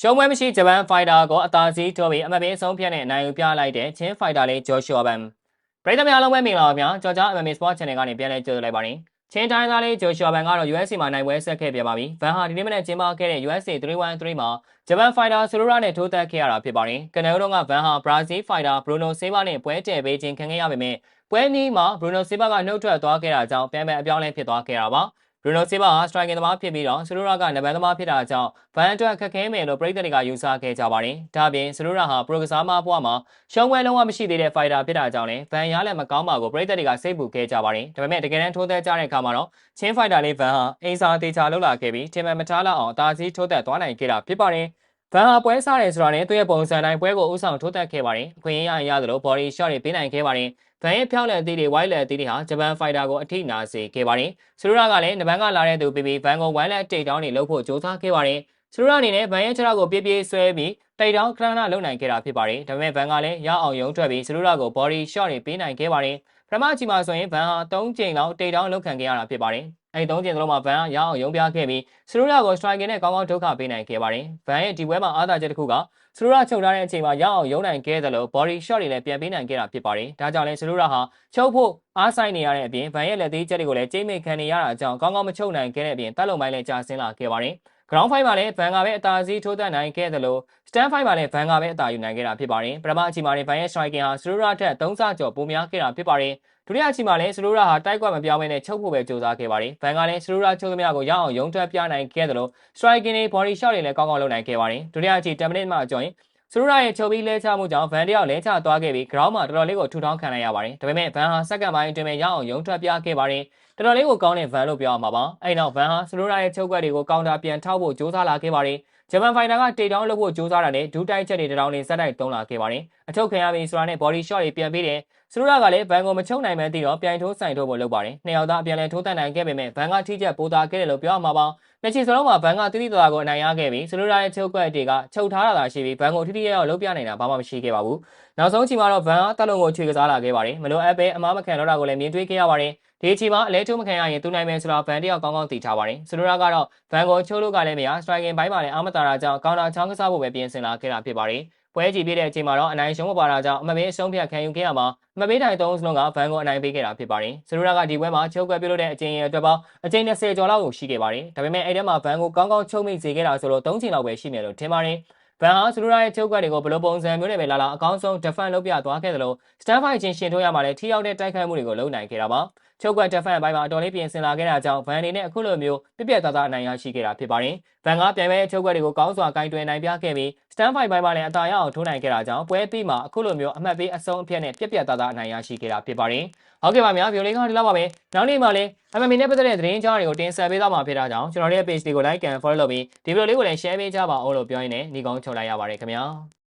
ရှုံးပွဲမရှိဂျပန်ဖိုက်တာကိုအသာစီးထိုးပြီးအမပေးဆုံးဖြတ်နဲ့နိုင်ယူပြလိုက်တဲ့ချင်းဖိုက်တာလေးဂျော်ရှူအာဘန်ပရိသတ်များလုံးပဲမင်္ဂလာပါဗျာကြော်ကြား MMA Sport Channel ကနေပြန်လည်ကြိုဆိုလိုက်ပါတယ်ချင်းတိုင်းသားလေးဂျိုရှူအာဘန်ကတော့ UFC မှာနိုင်ပွဲဆက်ခဲ့ပြပါပြီ။ဗန်ဟာဒီနေ့မနေ့ကျင်းပခဲ့တဲ့ UFC 313မှာဂျပန်ဖိုင်တာဆိုလိုရာနဲ့ထိုးသက်ခဲ့ရတာဖြစ်ပါတယ်။ကနဦးတော့ကဗန်ဟာဘရာဇီးဖိုင်တာဘရူနိုဆေးဘာနဲ့ပွဲတည်ပေးခြင်းခံခဲ့ရပေမဲ့ပွဲနီးမှာဘရူနိုဆေးဘာကနှုတ်ထွက်သွားခဲ့တာကြောင့်ပြန်ပဲအပြောင်းလဲဖြစ်သွားခဲ့တာပါ။ ဘရူနိုဆီဘာဟာစထရိုက်ကင်သမားဖြစ်ပြီးတော့ဆလူရာကနဘန်သမားဖြစ်တာကြောင့်ဗန်အတွက်ခက်ခဲမယ်လို့ပရိသတ်တွေကယူဆခဲ့ကြပါတယ်။ဒါပြင်ဆလူရာဟာပရိုကစားမဘွားမှာရှုံးပွဲလုံးဝမရှိသေးတဲ့ဖိုက်တာဖြစ်တာကြောင့်လည်းဗန်ရလည်းမကောင်းပါဘူးပရိသတ်တွေကစိတ်ပူခဲ့ကြပါတယ်။ဒါပေမဲ့တကယ်တမ်းထိုးသက်ကြတဲ့အခါမှာတော့ချင်းဖိုက်တာလေးဗန်ဟာအိမ်စာတေချာလောက်လာခဲ့ပြီးထင်မှန်မထားလောက်အောင်အသာစီးထိုးသက်သွားနိုင်ခဲ့တာဖြစ်ပါတယ်။ ဗန်ဟာပွဲစားတယ်ဆိုတာနဲ့သူ့ရဲ့ပုံစံတိုင်းပွဲကိုဥဆောင်ထိုးသက်ခဲ့ပါတယ်။အခွင့်အရေးရရသလို body shot တွေပေးနိုင်ခဲ့ပါတယ်။ဗန်ရဲ့ဖြောင်းလက်အသီးတွေဝိုင်းလက်အသီးတွေဟာဂျပန်ဖိုက်တာကိုအထိနာစေခဲ့ပါတယ်။ဆလူရာကလည်းနဘန်ကလာတဲ့သူပြီးပြီးဗန်ကိုဝိုင်းလက်တိတ်တောင်းတွေလှုပ်ဖို့ကြိုးစားခဲ့ပါတယ်။ဆလူရာအနေနဲ့ဗန်ရဲ့ခြေထောက်ကိုပြေးပြေးဆွဲပြီးတိတ်တောင်းခဏခဏလုံနိုင်ခဲ့တာဖြစ်ပါတယ်။ဒါပေမဲ့ဗန်ကလည်းရအောင်ယုံထွက်ပြီးဆလူရာကို body shot တွေပေးနိုင်ခဲ့ပါတယ်။ပထမအချိန်မှာဆိုရင်ဗန်ဟာ၃ချိန်လောက်တိတ်တောင်းလုံခံခဲ့ရတာဖြစ်ပါတယ်။ အဲဒီ၃ချိန်စလုံးမှာဗန်ကရအောင်ယုံပြခဲ့ပြီးဆလူရာကို striker နဲ့ကောင်းကောင်းဒုက္ခပေးနိုင်ခဲ့ပါတယ်။ဗန်ရဲ့ဒီပွဲမှာအားသာချက်တစ်ခုကဆလူရာချုပ်ထားတဲ့အချိန်မှာရအောင်ယုံနိုင်ခဲ့သလို body shot တွေလည်းပြန်ပေးနိုင်ခဲ့တာဖြစ်ပါတယ်။ဒါကြောင့်လည်းဆလူရာဟာချုပ်ဖို့အားဆိုင်နေရတဲ့အပြင်ဗန်ရဲ့လက်သေးချက်တွေကိုလည်းကျိတ်မိတ်ခံနေရတာကြောင့်ကောင်းကောင်းမချုပ်နိုင်ခဲ့တဲ့အပြင်တက်လုံပိုင်းလည်းကြာဆင်းလာခဲ့ပါတယ်။ ground fight မှာလည်းဗန်ကပဲအသာစီးထိုးသက်နိုင်ခဲ့သလို stand fight မှာလည်းဗန်ကပဲအသာယူနိုင်ခဲ့တာဖြစ်ပါတယ်။ပထမအချိန်မှာလည်းဗန်ရဲ့ striking ဟာဆလူရာထက်3ဆကျော်ပိုများခဲ့တာဖြစ်ပါတယ်။ဒုတိယအချိန်မှာလည်းဆလူရာဟာတိုက်ကွက်မပြောင်းဘဲနဲ့ချုပ်ဖို့ပဲကြိုးစားခဲ့ပါတယ်။ဗန်ကလည်းဆလူရာချုပ်သမျှကိုရအောင်ယုံထွက်ပြနိုင်ခဲ့သလို striking တွေ body shot တွေလည်းကောင်းကောင်းလုပ်နိုင်ခဲ့ပါတယ်။ဒုတိယအချိန်10မိနစ်မှကျော်ရင် ဆလူရာရဲ့ချုပ်ပြီးလဲချမှုကြောင့်ဗန်တယောက်လဲချသွားခဲ့ပြီး ground မှာတော်တော်လေးကိုထူထောင်းခံလိုက်ရပါတယ်။ဒါပေမဲ့ဗန်ဟာစက္ကန့်ပိုင်းအတွင်းမှာရအောင်ယုံထွက်ပြခဲ့ပါတယ်။တော်တော်လေးကိုကောင်းတဲ့ဗန်လို့ပြောရမှာပါ။အဲဒီနောက်ဗန်ဟာဆလူရာရဲ့ချုပ်ကွက်တွေကိုကောင်တာပြန်ထောက်ဖို့ကြိုးစားလာခဲ့ပါတယ်။ ဂျပန်ဖိုင်တာကတေတောင်းလုပ်ဖို့ကြိုးစားတာနဲ့ဒူးတိုက်ချက်တွေတောင်းလေးစက်တိုက်သုံးလာခဲ့ပါတယ်။အထုတ်ခံရပြီးဆိုတာနဲ့ body shot တွေပြန်ပြီးတယ်။ဆလူရာကလည်းဘန်ကိုမချုပ်နိုင်မှန်းသိတော့ပြိုင်ထိုးဆိုင်ထိုးဖို့လုပ်ပါတယ်။နှစ်ယောက်သားအပြန်လဲထိုးတတ်နိုင်ခဲ့ပေမဲ့ဘန်ကထိချက်ပိုတာခဲ့တယ်လို့ပြောရမှာပါ။လက်ချီစလုံးမှာဘန်ကတိတိတသားကိုအနိုင်ရခဲ့ပြီးဆလူရာရဲ့ချုပ်ကွက်တွေကချုပ်ထားတာသာရှိပြီးဘန်ကိုထိထိရောက်ရောက်လုပ်ပြနိုင်တာဘာမှမရှိခဲ့ပါဘူး။နောက်ဆုံးချိန်မှာတော့ဘန်ကတက်လုံးကိုချွေကစားလာခဲ့ပါတယ်။မလိုအပ်ပဲအမားမခံတော့တာကိုလည်းမြင်တွေ့ခဲ့ရပါတယ်။ဒီအချိန်မှာအလဲထိုးမခံရရင်သူနိုင်မယ်ဆိုတာဗန်တယောက်ကောင်းကောင်းသိထားပါတယ်။ဆလူရာကတော့ဗန်ကိုချိုးလို့ကလည်းမရ striking ဘိုင်းမှာလည်းအာမတာရာကြောင့်ကောင်တာချောင်းကစားဖို့ပဲပြင်ဆင်လာခဲ့တာဖြစ်ပါတယ်။ပွဲကြည့်ပြတဲ့အချိန်မှာတော့အနိုင်ရှုံးမပါတာကြောင့်အမမေးအရှုံးပြခံယူခဲ့ရမှာအမမေးတိုင်သုံးစလုံးကဗန်ကိုအနိုင်ပေးခဲ့တာဖြစ်ပါတယ်။ဆလူရာကဒီပွဲမှာချုပ်ကွက်ပြုလုပ်တဲ့အချိန်ရဲ့အတွက်ပေါင်းအချိန်20ကျော်လောက်ကိုရှိခဲ့ပါတယ်။ဒါပေမဲ့အဲ့ထဲမှာဗန်ကိုကောင်းကောင်းချုပ်မိစေခဲ့တာဆိုတော့3ချိန်လောက်ပဲရှိမယ်လို့ထင်ပါတယ်။ဗန်ဟာဆလူရာရဲ့ချုပ်ကွက်တွေကိုဘယ်လိုပုံစံမျိုးနဲ့ပဲလာလာအကောင်းဆုံး defend လုပ်ပြသွားခဲ့သလို stand fight ချင်းရှင်ထိုးရမှာလည်းထိရောက်တဲ့တိုက်ခိုက်မှုတွေကိုလုပ်နိုင်ခဲ့တာပါ။ချုပ်ကွက် defend ဘိုင်းမှာအတော်လေးပြင်ဆင်လာခဲ့တာကြောင့်ဗန်အနေနဲ့အခုလိုမျိုးပြပြသားသားအနိုင်ရရှိခဲ့တာဖြစ်ပါတယ်။ဗန်ကပြိုင်ပွဲချုပ်ကွက်တွေကိုကောင်းစွာကင်တွယ်နိုင်ပြခဲ့ပြီး stand fight ဘိုင်းမှာလည်းအသာရအောင်ထိုးနိုင်ခဲ့တာကြောင့်ပွဲပြီးမှာအခုလိုမျိုးအမှတ်ပေးအဆုံးအဖြတ်နဲ့ပြပြသားသားအနိုင်ရရှိခဲ့တာဖြစ်ပါတယ်။ဟုတ်ကဲ့ပါများဗီဒီယိုလေးကဒီလောက်ပါပဲ။နောက်နေ့မှလည်း MMA နဲ့ပတ်သက်တဲ့သတင်းကြားတွေကိုတင်ဆက်ပေးသွားမှာဖြစ်တာကြောင့်ကျွန်တော်ရဲ့ page လေးကို like and follow လုပ်ပြီးဒီဗီဒီယိုလေးကိုလည်း share ပေးကြပါဦးလို့ပြောရင်းနဲ့ညီကုန်းချုပ်လိုက်ရပါတယ်ခင်ဗျာ။